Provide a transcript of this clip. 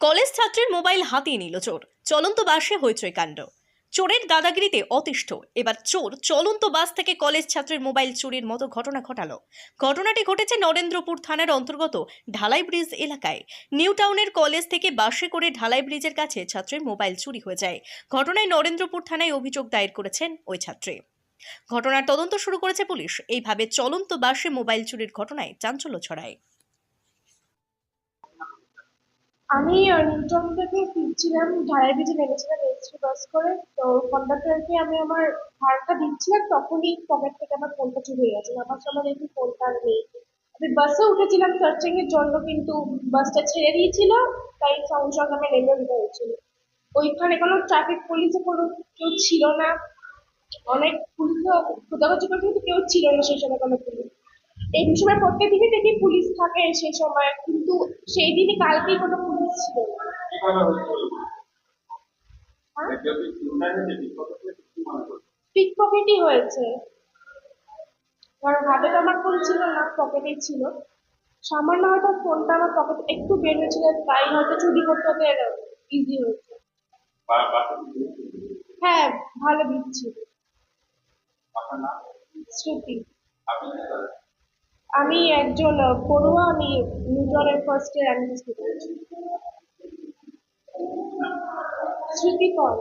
College ছাত্রের mobile হাতিয়ে নিল চোর। চলন্ত বাসে হইচই কাণ্ড। চোরের দাদাগিরিতে অতিষ্ঠ। এবার চোর চলন্ত বাস থেকে কলেজ ছাত্রের মোবাইল চুরির মতো ঘটনা ঘটালো। ঘটনাটি ঘটেছে নরেন্দ্রপুর থানার অন্তর্গত ঢালাই ব্রিজ এলাকায়। নিউ টাউনের কলেজ থেকে বাসে করে ঢালাই ব্রিজের কাছে ছাত্রের মোবাইল চুরি হয়ে যায়। ঘটনায় নরেন্দ্রপুর থানায় অভিযোগ দায়ের করেছেন ওই ছাত্রী। ঘটনার তদন্ত শুরু করেছে পুলিশ। এইভাবে চলন্ত বাসে মোবাইল চুরির ঘটনায় চাঞ্চল্য ছড়ায়। আমি নিউটন থেকে ফিরছিলাম ঢালাই ব্রিজে নেমেছিলাম এসটি বাস করে। তো কন্ডাক্টরকে আমি আমার ভাড়াটা দিচ্ছিলাম, তখনই পকেট থেকে আমার ফোনটা চুরি হয়ে গেছে। আমার সময় দেখি ফোনটা আর নেই। আমি বাসে উঠেছিলাম সার্চিং এর জন্য, কিন্তু বাসটা ছেড়ে দিয়েছিল, তাই সঙ্গে সঙ্গে আমি নেমে দিতে হয়েছিল। ওইখানে কোনো ট্রাফিক পুলিশে কোনো কেউ ছিল না। অনেক পুলিশও খোঁজাখুঁজি করে কিন্তু কেউ ছিল না সেই সময় কোনো পুলিশ এই সময় প্রত্যেক দিনই দেখি পুলিশ থাকে সেই সময়, কিন্তু সেই দিনই কালকেই কোনো হচ্ছিল পিক পকেটই হয়েছে। কারণ হাতে তো আমার ফোন ছিল না পকেটেই ছিল। সামান্য হয়তো ফোনটা আমার পকেট একটু বের হয়েছিল তাই হয়তো চুরি করতে ওদের ইজি হয়েছে। হ্যাঁ ভালো দিচ্ছি। শ্রুতি? আমি একজন পড়ুয়া আমি নিজের ফার্স্ট ইয়ার শ্রুতি পল